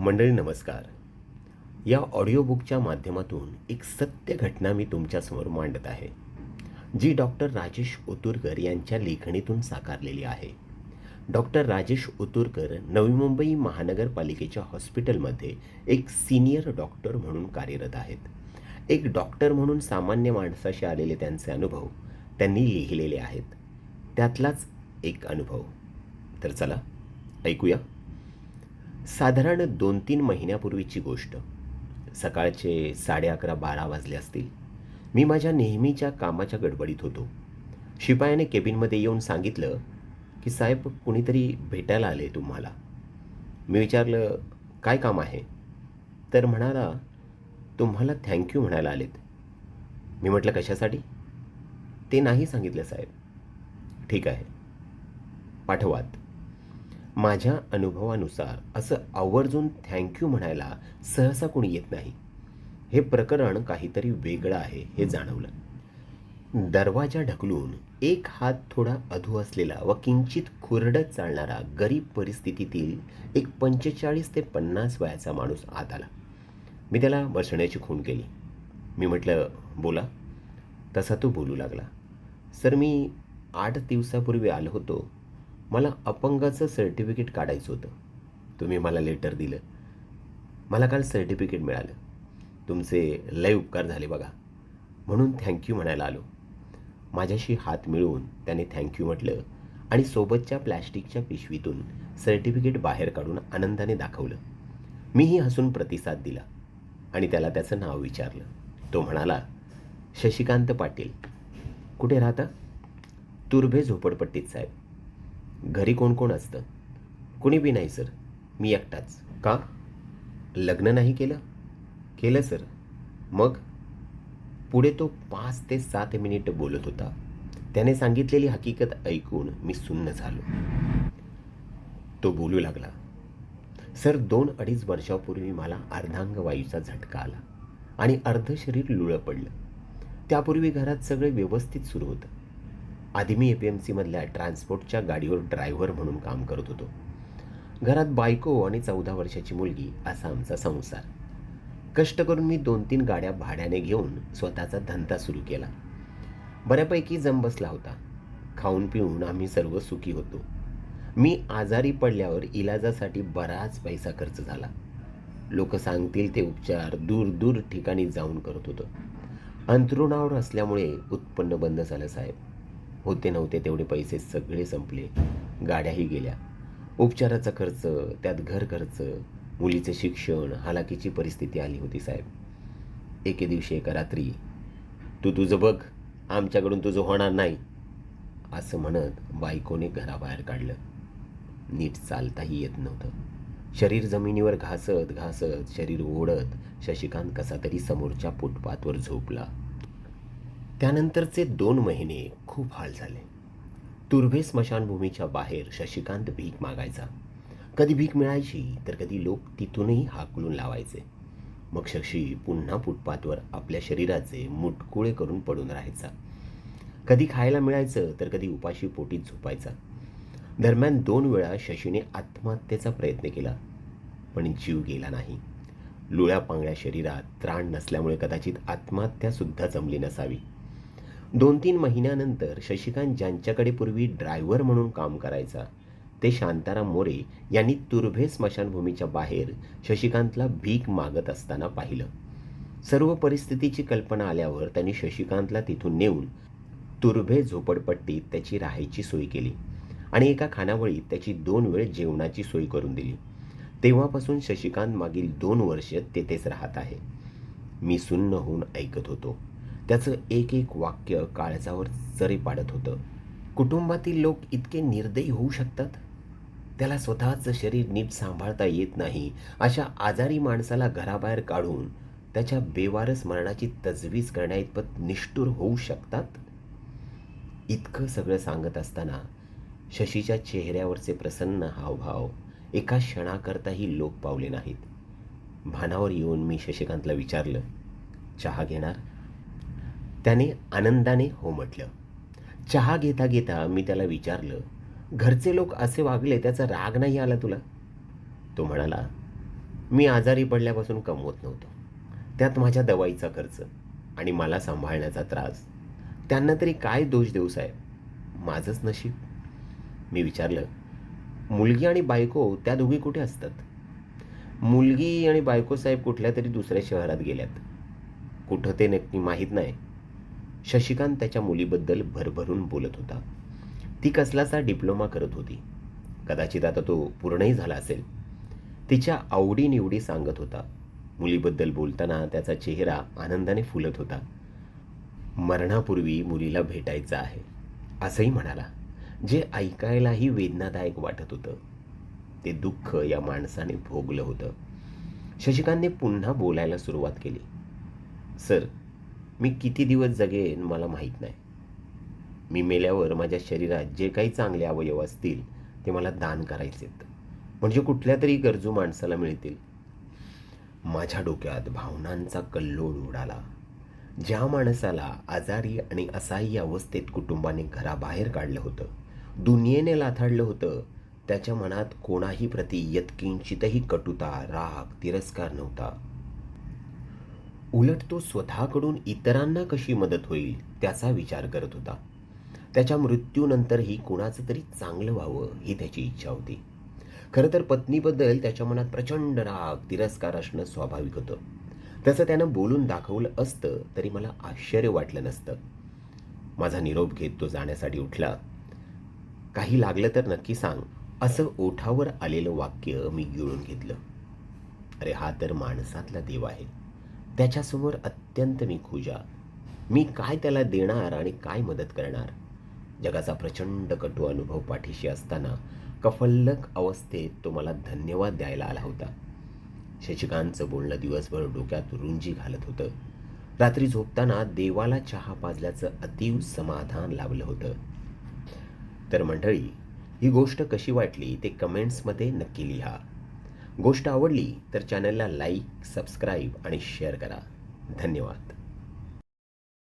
मंडळी नमस्कार. या ऑडिओबुकच्या माध्यमातून एक सत्य घटना मी तुमच्यासमोर मांडत आहे जी डॉक्टर राजेश उतुरकर यांच्या लेखणीतून साकारलेली आहे. डॉक्टर राजेश उतुरकर नवी मुंबई महानगरपालिकेच्या हॉस्पिटलमध्ये एक सिनियर डॉक्टर म्हणून कार्यरत आहेत. एक डॉक्टर म्हणून सामान्य माणसाशी आलेले त्यांचे अनुभव त्यांनी लिहिलेले आहेत. त्यातलाच एक अनुभव. तर चला ऐकूया. साधारण दोन तीन महिन्यापूर्वीची गोष्ट. सकाळचे साडे अकरा बारा वाजले असतील. मी माझ्या नेहमीच्या कामाच्या गडबडीत होतो. शिपायाने केबिनमध्ये येऊन सांगितलं की साहेब कुणीतरी भेटायला आले तुम्हाला. मी विचारलं काय काम आहे? तर म्हणाला तुम्हाला थँक्यू म्हणायला आलेत. मी म्हटलं कशासाठी? ते नाही सांगितलं साहेब. ठीक आहे. पाठवात माझ्या अनुभवानुसार असं आवर्जून थँक्यू म्हणायला सहसा कोणी येत नाही. हे प्रकरण काहीतरी वेगळं आहे हे जाणवलं. दरवाजा ढकलून एक हात थोडा अधू असलेला व किंचित खुरडत चालणारा गरीब परिस्थितीतील एक पंचेचाळीस ते पन्नास वयाचा माणूस आत आला. मी त्याला बसण्याची खूण केली. मी म्हटलं बोला. तसा तो बोलू लागला. सर मी आठ दिवसापूर्वी आलो होतो. मला अपंगाचं सर्टिफिकेट काढायचं होतं. तुम्ही मला लेटर दिलं. मला काल सर्टिफिकेट मिळालं. तुमचे लय उपकार झाले बघा. म्हणून थँक्यू म्हणायला आलो. माझ्याशी हात मिळवून त्याने थँक्यू म्हटलं आणि सोबतच्या प्लॅस्टिकच्या पिशवीतून सर्टिफिकेट बाहेर काढून आनंदाने दाखवलं. मीही हसून प्रतिसाद दिला आणि त्याला त्याचं नाव विचारलं. तो म्हणाला शशिकांत पाटील कुठे राहता? तुर्भे झोपडपट्टीत साहेब. घरी कोण कोण असतं? कुणी बी नाही सर. मी एकटाच. का? लग्न नाही केलं? केलं सर. मग? पुढे तो पाच ते सात मिनिट बोलत होता. त्याने सांगितलेली हकीकत ऐकून मी सुन्न झालो. तो बोलू लागला सर दोन अडीच वर्षापूर्वी मला अर्धांगवायूचा झटका आला आणि अर्ध शरीर लुळं पडलं. त्यापूर्वी घरात सगळे व्यवस्थित सुरू होतं. आधी मी ए पी एम सीमधल्या ट्रान्सपोर्टच्या गाडीवर ड्रायव्हर म्हणून काम करत होतो. घरात बायको आणि चौदा वर्षाची मुलगी असा आमचा संसार. कष्ट करून मी दोन तीन गाड्या भाड्याने घेऊन स्वतःचा धंदा सुरू केला. बऱ्यापैकी जम बसला होता. खाऊन पिऊन आम्ही सर्व सुखी होतो. मी आजारी पडल्यावर इलाजासाठी बराच पैसा खर्च झाला. लोक सांगतील ते उपचार दूर दूर ठिकाणी जाऊन करत होतो. अंथरुणावर असल्यामुळे उत्पन्न बंद झालं साहेब. होते नव्हते तेवढे पैसे सगळे संपले. गाड्याही गेल्या. उपचाराचा खर्च त्यात घर खर्च मुलीचे शिक्षण हालाकीची परिस्थिती आली होती साहेब. एके दिवशी एका रात्री तू तुझं बघ आमच्याकडून तुझं होणार नाही. असं म्हणत बायकोने घराबाहेर काढलं. नीट चालताही येत नव्हतं. शरीर जमिनीवर घासत घासत शरीर ओढत शशिकांत कसा तरी समोरच्या फुटपाथवर झोपला. त्यानंतरचे दोन महिने खूप हाल झाले. तुर्भे स्मशानभूमीच्या बाहेर शशिकांत भीक मागायचा. कधी भीक मिळायची तर कधी लोक तिथूनही हाकलून लावायचे. मग शशी पुन्हा फुटपाथवर आपल्या शरीराचे मुटकुळे करून पडून राहायचा. कधी खायला मिळायचं तर कधी उपाशी पोटीत झोपायचा. दरम्यान दोन वेळा शशीने आत्महत्येचा प्रयत्न केला पण जीव गेला नाही. लुळ्या पांगळ्या शरीरात त्राण नसल्यामुळे कदाचित आत्महत्यासुद्धा जमली नसावी. दोन तीन महिन्यानंतर शशिकांत ज्यांच्याकडे पूर्वी ड्रायव्हर म्हणून काम करायचा ते शांताराम मोरे यांनी तुर्भे स्मशानभूमीच्या बाहेर शशिकांतला भीक मागत असताना पाहिलं. सर्व परिस्थितीची कल्पना आल्यावर त्यांनी शशिकांतला तिथून नेऊन तुर्भे झोपडपट्टीत त्याची राहायची सोय केली आणि एका खानावळीत त्याची दोन वेळ जेवणाची सोय करून दिली. तेव्हापासून शशिकांत मागील दोन वर्ष तेथेच राहत आहे. मी सुन्न होऊन ऐकत होतो. त्याचं एक एक वाक्य काळजावर जरी पाडत होतं कुटुंबातील लोक इतके निर्दयी होऊ शकतात? त्याला स्वतःचं शरीर नीट सांभाळता येत नाही अशा आजारी माणसाला घराबाहेर काढून त्याच्या बेवारस मरणाची तजवीज करण्याइतपत निष्ठुर होऊ शकतात? इतकं सगळं सांगत असताना शशीच्या चेहऱ्यावरचे प्रसन्न हावभाव एका क्षणाकरताही लोक पावले नाहीत. भानावर येऊन मी शशिकांतला विचारलं चहा घेणार? त्याने आनंदाने हो म्हटलं. चहा घेता घेता मी त्याला विचारलं घरचे लोक असे वागले त्याचा राग नाही आला तुला? तो म्हणाला मी आजारी पडल्यापासून कमवत नव्हतो. त्यात माझ्या दवाईचा खर्च आणि मला सांभाळण्याचा त्रास. त्यांना तरी काय दोष देऊ साहेब? माझंच नशीब. मी विचारलं मुलगी आणि बायको त्या दोघी कुठे असतात? मुलगी आणि बायको साहेब कुठल्या तरी दुसऱ्या शहरात गेल्यात. कुठं ते नक्की माहीत नाही. शशिकांत त्याच्या मुलीबद्दल भरभरून बोलत होता. ती कसलाचा डिप्लोमा करत होती. कदाचित आता तो पूर्णही झाला असेल. तिच्या आवडीनिवडी सांगत होता. मुलीबद्दल बोलताना त्याचा चेहरा आनंदाने फुलत होता. मरणापूर्वी मुलीला भेटायचं आहे. असंही म्हणाला जे ऐकायलाही वेदनादायक वाटत होतं. ते दुःख या माणसाने भोगलं होतं. शशिकांतने पुन्हा बोलायला सुरुवात केली. सर मी किती दिवस जगेन मला माहीत नाही. मी मेल्यावर माझ्या शरीरात जे काही चांगले अवयव असतील ते मला दान करायचेत. म्हणजे कुठल्या तरी गरजू माणसाला मिळतील. माझ्या डोक्यात भावनांचा कल्लोळ उडाला. ज्या माणसाला आजारी आणि असहाय्य अवस्थेत कुटुंबाने घराबाहेर काढलं होतं दुनियेने लाथाडलं होतं त्याच्या मनात कोणाही प्रति यत्किंचितही कटुता राग तिरस्कार नव्हता. उलट तो स्वतःकडून इतरांना कशी मदत होईल त्याचा विचार करत होता. त्याच्या मृत्यूनंतरही कुणाचं तरी चांगलं व्हावं ही त्याची इच्छा होती. खरं तर पत्नीबद्दल त्याच्या मनात प्रचंड राग तिरस्कार असणं स्वाभाविक होतं. तसं त्यानं बोलून दाखवलं असतं तरी मला आश्चर्य वाटलं नसतं. माझा निरोप घेत तो जाण्यासाठी उठला. काही लागलं तर नक्की सांग असं ओठावर आलेलं वाक्य मी गिळून घेतलं. अरे हा तर माणसातला देव आहे. त्याच्यासमोर अत्यंत मी खुजा. मी काय त्याला देणार आणि काय मदत करणार? जगाचा प्रचंड कटू अनुभव पाठीशी असताना कफल्लक अवस्थेत तो मला धन्यवाद द्यायला आला होता. शशिकांतचं बोलणं दिवसभर डोक्यात रुंजी घालत होतं. रात्री झोपताना देवाला चहा पाजल्याचं अतीव समाधान लाभलं होतं. तर मंडळी ही गोष्ट कशी वाटली ते कमेंट्समध्ये नक्की लिहा. गोष्ट आवडली तर चॅनलला लाईक सबस्क्राईब आणि शेअर करा. धन्यवाद.